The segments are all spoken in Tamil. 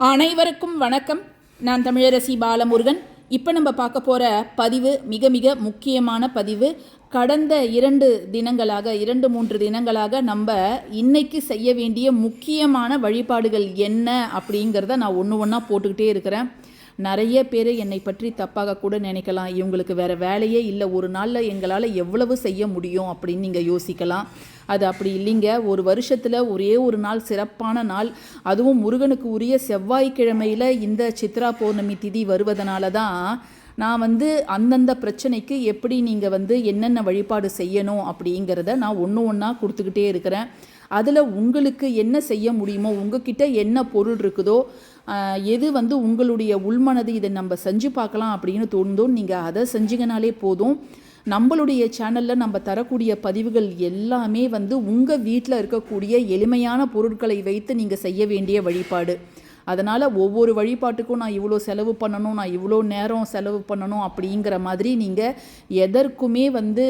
அனைவருக்கும் வணக்கம். நான் தமிழரசி பாலமுருகன். இப்போ நம்ம பார்க்க போகிற பதிவு மிக மிக முக்கியமான பதிவு. கடந்த இரண்டு தினங்களாக இரண்டு மூன்று தினங்களாக நம்ம இன்னைக்கு செய்ய வேண்டிய முக்கியமான வழிபாடுகள் என்ன அப்படிங்கிறத நான் ஒன்று ஒன்றா போட்டுக்கிட்டே இருக்கிறேன். நிறைய பேர் என்னை பற்றி தப்பாக கூட நினைக்கலாம். இவங்களுக்கு வேறு வேலையே இல்லை. ஒரு நாளில் எங்களால் எவ்வளவு செய்ய முடியும் அப்படின்னு நீங்கள் யோசிக்கலாம். அது அப்படி இல்லைங்க. ஒரு வருஷத்தில் ஒரே ஒரு நாள் சிறப்பான நாள். அதுவும் முருகனுக்கு உரிய செவ்வாய்க்கிழமையில் இந்த சித்ரா பௌர்ணமி திதி வருவதனால தான் நான் வந்து அந்தந்த பிரச்சனைக்கு எப்படி நீங்கள் வந்து என்னென்ன வழிபாடு செய்யணும் அப்படிங்கிறத நான் ஒன்று ஒன்றா கொடுத்துக்கிட்டே இருக்கிறேன். அதில் உங்களுக்கு என்ன செய்ய முடியுமோ உங்ககிட்ட என்ன பொருள் இருக்குதோ எது வந்து உங்களுடைய உள்மனது இதை நம்ம செஞ்சு பார்க்கலாம் அப்படின்னு தோணுதோ நீங்கள் அதை செஞ்சீங்கனாலே போதும். நம்மளுடைய சேனலில் நம்ம தரக்கூடிய பதிவுகள் எல்லாமே வந்து உங்கள் வீட்டில் இருக்கக்கூடிய எளிமையான பொருட்களை வைத்து நீங்கள் செய்ய வேண்டிய வழிபாடு. அதனால் ஒவ்வொரு வழிபாட்டுக்கும் நான் இவ்வளோ செலவு பண்ணணும் நான் இவ்வளோ நேரம் செலவு பண்ணணும் அப்படிங்கிற மாதிரி நீங்கள் எதற்குமே வந்து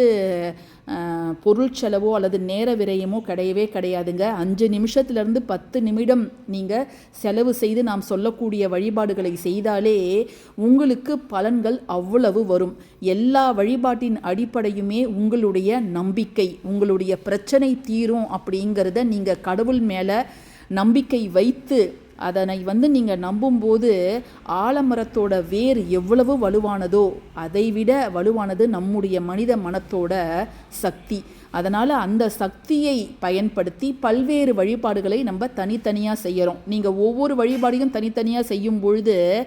பொருள் செலவோ அல்லது நேர விரயமோ கிடையவே கிடையாதுங்க. அஞ்சு நிமிஷத்துலேருந்து பத்து நிமிடம் நீங்கள் செலவு செய்து நாம் சொல்லக்கூடிய வழிபாடுகளை செய்தாலே உங்களுக்கு பலன்கள் அவ்வளவு வரும். எல்லா வழிபாட்டின் அடிப்படையுமே உங்களுடைய நம்பிக்கை உங்களுடைய பிரச்சனை தீரும் அப்படிங்கிறத நீங்கள் கடவுள் மேலே நம்பிக்கை வைத்து அதனை வந்து நீங்கள் நம்பும்போது ஆலமரத்தோட வேர் எவ்வளவு வலுவானதோ அதைவிட வலுவானது நம்முடைய மனித மனத்தோட சக்தி. அதனால் அந்த சக்தியை பயன்படுத்தி பல்வேறு வழிபாடுகளை நம்ம தனித்தனியாக செய்கிறோம் நீங்கள் ஒவ்வொரு வழிபாடையும் தனித்தனியாக செய்யும் பொழுது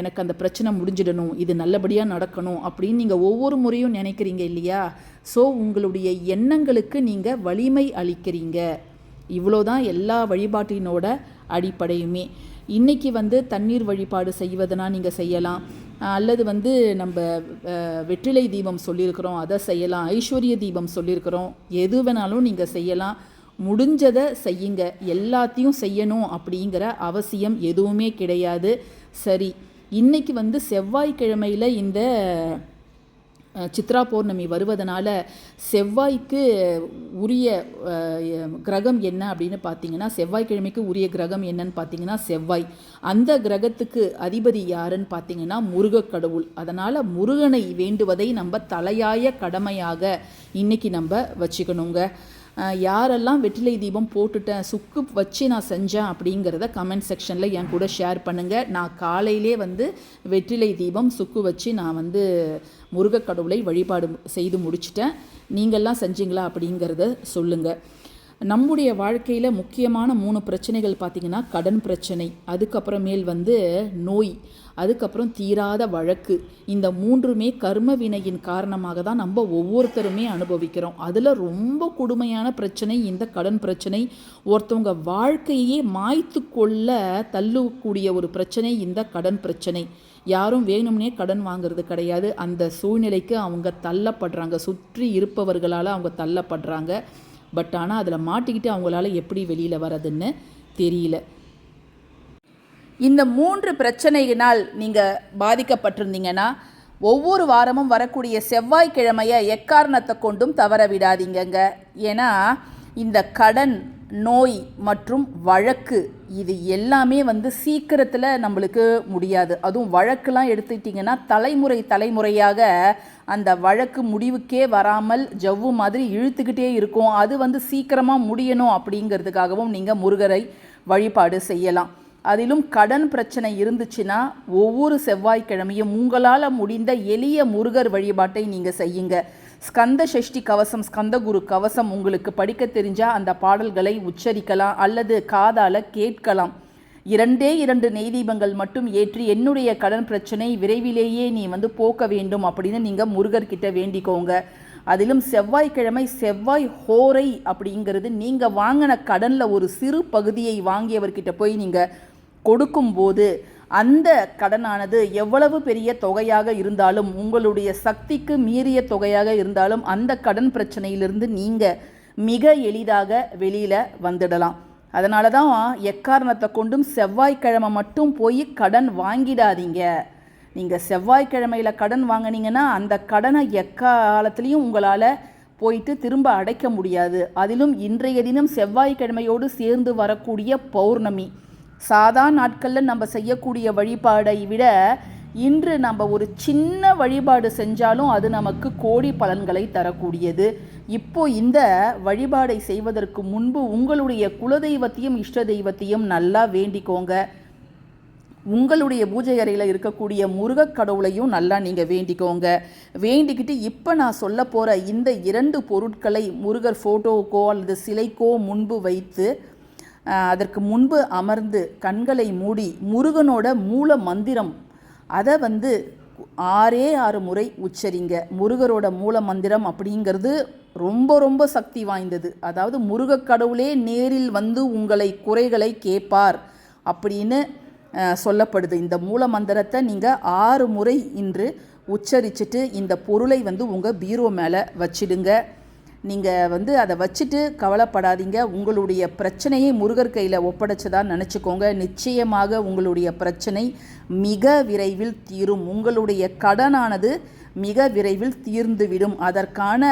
எனக்கு அந்த பிரச்சனை முடிஞ்சிடணும் இது நல்லபடியாக நடக்கணும் அப்படின்னு நீங்கள் ஒவ்வொரு முறையும் நினைக்கிறீங்க இல்லையா? ஸோ உங்களுடைய எண்ணங்களுக்கு நீங்கள் வலிமை அளிக்கிறீங்க. இவ்வளோதான் எல்லா வழிபாட்டினோட அடிப்படையுமே. இன்றைக்கி வந்து தண்ணீர் வழிபாடு செய்வதுனா நீங்கள் செய்யலாம். அல்லது வந்து நம்ம வெற்றிலை தீபம் சொல்லியிருக்கிறோம் அதை செய்யலாம். ஐஸ்வர்ய தீபம் சொல்லியிருக்கிறோம். எது வேணாலும் நீங்கள் செய்யலாம். முடிஞ்சதை செய்யுங்க. எல்லாத்தையும் செய்யணும் அப்படிங்கிற அவசியம் எதுவுமே கிடையாது. சரி இன்றைக்கி வந்து செவ்வாய்க்கிழமையில் இந்த சித்ரா பௌர்ணமி வருவதனால செவ்வாய்க்கு உரிய கிரகம் என்ன அப்படின்னு பார்த்தீங்கன்னா செவ்வாய்க்கிழமைக்கு உரிய கிரகம் என்னன்னு பார்த்தீங்கன்னா செவ்வாய். அந்த கிரகத்துக்கு அதிபதி யாருன்னு பார்த்தீங்கன்னா முருகக் கடவுள் அதனால் முருகனை வேண்டுவதை நம்ம தலையாய கடமையாக இன்னைக்கு நம்ம வச்சுக்கணுங்க. யாரெல்லாம் வெற்றிலை தீபம் போட்டுட்டேன் சுக்கு வச்சு நான் செஞ்சேன் அப்படிங்கிறத கமெண்ட் செக்ஷனில் என் கூட ஷேர் பண்ணுங்கள் நான் காலையிலே வந்து வெற்றிலை தீபம் சுக்கு வச்சு நான் வந்து முருகக் கடவுளை வழிபாடு செய்து முடிச்சிட்டேன். நீங்கள்லாம் செஞ்சீங்களா அப்படிங்கிறத சொல்லுங்கள் நம்முடைய வாழ்க்கையில் முக்கியமான மூணு பிரச்சனைகள் பார்த்திங்கன்னா கடன் பிரச்சனை அதுக்கப்புறமேல் வந்து நோய் அதுக்கப்புறம் தீராத வழக்கு. இந்த மூன்றுமே கர்ம வினையின் காரணமாக தான் நம்ம ஒவ்வொருத்தருமே அனுபவிக்கிறோம். அதில் ரொம்ப கொடுமையான பிரச்சனை இந்த கடன் பிரச்சனை ஒருத்தவங்க வாழ்க்கையே மாய்த்து கொள்ள தள்ளக்கூடிய ஒரு பிரச்சனை இந்த கடன் பிரச்சனை. யாரும் வேணும்னே கடன் வாங்குறது கிடையாது. அந்த சூழ்நிலைக்கு அவங்க தள்ளப்படுறாங்க. சுற்றி இருப்பவர்களால் அவங்க தள்ளப்படுறாங்க. பட் ஆனால் அதில் மாட்டிக்கிட்டு அவங்களால எப்படி வெளியில் வரதுன்னு தெரியல. இந்த மூன்று பிரச்சனையினால் நீங்கள் பாதிக்கப்பட்டிருந்தீங்கன்னா ஒவ்வொரு வாரமும் வரக்கூடிய செவ்வாய்க்கிழமையை எக்காரணத்தை கொண்டும் தவற விடாதீங்கங்க. ஏன்னா இந்த கடன் நோய் மற்றும் வழக்கு இது எல்லாமே வந்து சீக்கிரத்தில் நம்மளுக்கு முடியாது. அதுவும் வழக்குலாம் எடுத்துக்கிட்டிங்கன்னா தலைமுறை தலைமுறையாக அந்த வழக்கு முடிவுக்கே வராமல் ஜவ்வு மாதிரி இழுத்துக்கிட்டே இருக்கும். அது வந்து சீக்கிரமாக முடியணும் அப்படிங்கிறதுக்காகவும் நீங்கள் முருகரை வழிபாடு செய்யலாம். அதிலும் கடன் பிரச்சனை இருந்துச்சுன்னா ஒவ்வொரு செவ்வாய்க்கிழமையும் உங்களால் முடிந்த எளிய முருகர் வழிபாட்டை நீங்கள் செய்யுங்க. ஸ்கந்த சஷ்டி கவசம் ஸ்கந்தகுரு கவசம் உங்களுக்கு படிக்க தெரிஞ்சால் அந்த பாடல்களை உச்சரிக்கலாம் அல்லது காதால கேட்கலாம். இரண்டே இரண்டு நெய் தீபங்கள் மட்டும் ஏற்றி என்னுடைய கடன் பிரச்சனை விரைவிலேயே நீ வந்து போக்க வேண்டும் அப்படின்னு நீங்கள் முருகர்கிட்ட வேண்டிக்கோங்க. அதிலும் செவ்வாய்க்கிழமை செவ்வாய் ஹோரை அப்படிங்கிறது நீங்கள் வாங்கின கடனில் ஒரு சிறு பகுதியை வாங்கியவர்கிட்ட போய் நீங்கள் கொடுக்கும்போது அந்த கடனானது எவ்வளவு பெரிய தொகையாக இருந்தாலும் உங்களுடைய சக்திக்கு மீறிய தொகையாக இருந்தாலும் அந்த கடன் பிரச்சனையிலிருந்து நீங்கள் மிக எளிதாக வெளியில் வந்துடலாம். அதனால தான் எக்காரணத்தை கொண்டும் செவ்வாய்க்கிழமை மட்டும் போய் கடன் வாங்கிடாதீங்க. நீங்கள் செவ்வாய்க்கிழமையில் கடன் வாங்கினீங்கன்னா அந்த கடனை எக்காலத்துலேயும் உங்களால் போயிட்டு திரும்ப அடைக்க முடியாது. அதிலும் இன்றைய தினம் செவ்வாய்க்கிழமையோடு சேர்ந்து வரக்கூடிய பௌர்ணமி. சாதா நாட்களில் நம்ம செய்யக்கூடிய வழிபாடை விட இன்று நம்ம ஒரு சின்ன வழிபாடு செஞ்சாலும் அது நமக்கு கோடி பலன்களை தரக்கூடியது. இப்போ இந்த வழிபாடை செய்வதற்கு முன்பு உங்களுடைய குலதெய்வத்தையும் இஷ்ட தெய்வத்தையும் நல்லா வேண்டிக்கோங்க. உங்களுடைய பூஜை அறையில் இருக்கக்கூடிய முருகக் கடவுளையும் நல்லா நீங்கள் வேண்டிக்கோங்க. வேண்டிக்கிட்டு இப்போ நான் சொல்ல போகிற இந்த இரண்டு பொருட்களை முருகர் ஃபோட்டோவுக்கோ அல்லது சிலைக்கோ முன்பு வைத்து அதற்கு முன்பு அமர்ந்து கண்களை மூடி முருகனோட மூல மந்திரம். அதை வந்து ஆறே ஆறு முறை உச்சரிங்க. முருகரோட மூல மந்திரம் அப்படிங்கிறது ரொம்ப ரொம்ப சக்தி வாய்ந்தது. அதாவது முருகக் கடவுளே நேரில் வந்து உங்களை குறைகளை கேட்பார் அப்படின்னு சொல்லப்படுது. இந்த மூல மந்திரத்தை நீங்கள் ஆறு முறை இன்று உச்சரிச்சுட்டு இந்த பொருளை வந்து உங்கள் பீரோ மேலே வச்சிடுங்க. நீங்கள் வந்து அதை வச்சுட்டு கவலைப்படாதீங்க. உங்களுடைய பிரச்சனையை முருகர் கையில் ஒப்படைச்சதா நினச்சிக்கோங்க. நிச்சயமாக உங்களுடைய பிரச்சனை மிக விரைவில் தீரும். உங்களுடைய கடனானது மிக விரைவில் தீர்ந்துவிடும். அதற்கான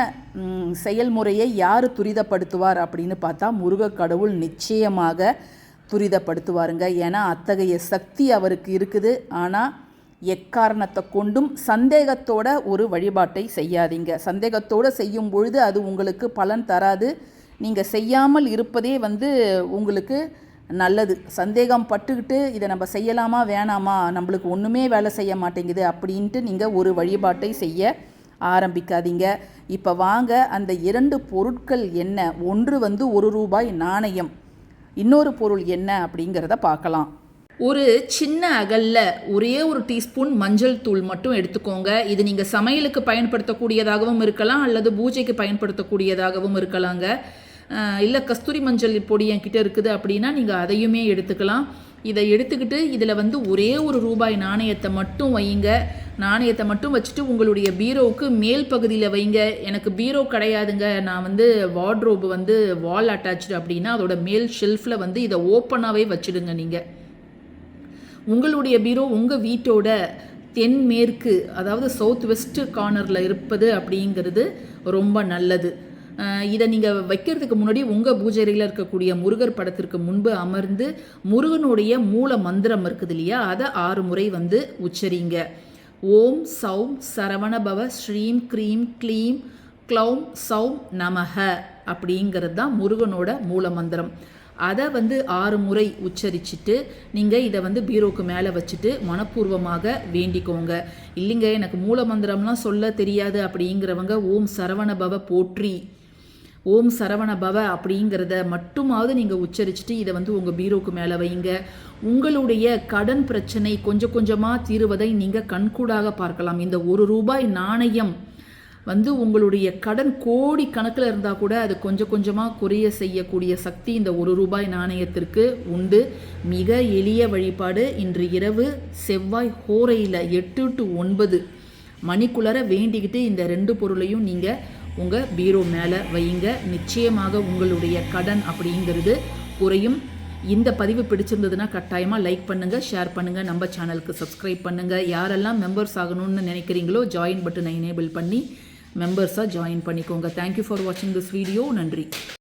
செயல்முறையை யார் துரிதப்படுத்துவார் அப்படின்னு பார்த்தா முருக கடவுள் நிச்சயமாக துரிதப்படுத்துவாருங்க. ஏன்னா அத்தகைய சக்தி அவருக்கு இருக்குது. ஆனால் எக்காரணத்தை கொண்டும் சந்தேகத்தோட ஒரு வழிபாட்டை செய்யாதீங்க. சந்தேகத்தோடு செய்யும் பொழுது அது உங்களுக்கு பலன் தராது. நீங்கள் செய்யாமல் இருப்பதே வந்து உங்களுக்கு நல்லது. சந்தேகம் பட்டுக்கிட்டு இதை நம்ம செய்யலாமா வேணாமா? நம்மளுக்கு ஒன்றுமே வேலை செய்ய மாட்டேங்குது அப்படின்ட்டு நீங்கள் ஒரு வழிபாட்டை செய்ய ஆரம்பிக்காதீங்க. இப்போ வாங்க அந்த இரண்டு பொருட்கள் என்ன? ஒன்று வந்து ஒரு ரூபாய் நாணயம் இன்னொரு பொருள் என்ன அப்படிங்கிறத பார்க்கலாம். ஒரு சின்ன அகல்ல ஒரே ஒரு டீஸ்பூன் மஞ்சள் தூள் மட்டும் எடுத்துக்கோங்க. இது நீங்கள் சமையலுக்கு பயன்படுத்தக்கூடியதாகவும் இருக்கலாம் அல்லது பூஜைக்கு பயன்படுத்தக்கூடியதாகவும் இருக்கலாங்க. இல்லை கஸ்தூரி மஞ்சள் பொடி என்கிட்ட இருக்குது அப்படின்னா நீங்கள் அதையுமே எடுத்துக்கலாம். இதை எடுத்துக்கிட்டு இதில் வந்து ஒரே ஒரு ரூபாய் நாணயத்தை மட்டும் வையுங்க. நாணயத்தை மட்டும் வச்சுட்டு உங்களுடைய பீரோவுக்கு மேல் பகுதியில் வைங்க. எனக்கு பீரோ கிடையாதுங்க. நான் வந்து வார்ட்ரோப் வந்து வால் அட்டாச்சு அப்படின்னா அதோட மேல் ஷெல்ஃபில் வந்து இதை ஓப்பனாகவே வச்சுடுங்க நீங்கள் உங்களுடைய பீரோ உங்கள் வீட்டோட தென்மேற்கு அதாவது சவுத் வெஸ்ட் கார்னரில் இருப்பது அப்படிங்கிறது ரொம்ப நல்லது. இதை நீங்கள் வைக்கிறதுக்கு முன்னாடி உங்கள் பூஜையில் இருக்கக்கூடிய முருகர் படத்திற்கு முன்பு அமர்ந்து முருகனுடைய மூல மந்திரம் இருக்குது இல்லையா? அதை ஆறு முறை வந்து உச்சரிங்க. ஓம் சௌம் சரவணபவ ஸ்ரீம் க்ரீம் க்ளீம் க்ளௌம் சௌம் நமஹ அப்படிங்கிறது தான் முருகனோட மூல மந்திரம். அதை வந்து ஆறு முறை உச்சரிச்சுட்டு நீங்கள் இதை வந்து பீரோக்கு மேலே வச்சுட்டு மனப்பூர்வமாக வேண்டிக்கோங்க. இல்லைங்க எனக்கு மூல மந்திரம்லாம் சொல்ல தெரியாது அப்படிங்கிறவங்க ஓம் சரவணபவ போற்றி. ஓம் சரவண பவ அப்படிங்கிறத மட்டுமாவது நீங்கள் உச்சரிச்சுட்டு இதை வந்து உங்கள் பீரோக்கு மேலே வைங்க. உங்களுடைய கடன் பிரச்சனை கொஞ்சம் கொஞ்சமாக தீருவதை நீங்கள் கண்கூடாக பார்க்கலாம். இந்த ஒரு ரூபாய் நாணயம் வந்து உங்களுடைய கடன் கோடி கணக்கில் இருந்தால் கூட அது கொஞ்சம் கொஞ்சமாக குறைய செய்யக்கூடிய சக்தி இந்த ஒரு ரூபாய் நாணயத்திற்கு உண்டு. மிக எளிய வழிபாடு. இன்று இரவு செவ்வாய் ஹோரையில் எட்டு டு ஒன்பது மணிக்குள்ளர வேண்டிக்கிட்டு இந்த ரெண்டு பொருளையும் நீங்கள் உங்கள் பீரோ மேலே வையுங்க நிச்சயமாக உங்களுடைய கடன் அப்படிங்கிறது குறையும். இந்த பதிவு பிடிச்சிருந்ததுன்னா கட்டாயமாக லைக் பண்ணுங்கள் ஷேர் பண்ணுங்கள் நம்ம சேனலுக்கு சப்ஸ்கிரைப் பண்ணுங்கள் யாரெல்லாம் மெம்பர்ஸ் ஆகணும்னு நினைக்கிறீங்களோ ஜாயின் பட்டனை எனேபிள் பண்ணி மெம்பர்ஸாக ஜாயின் பண்ணிக்கோங்க. தேங்க்யூ ஃபார் வாட்சிங் திஸ் வீடியோ நன்றி.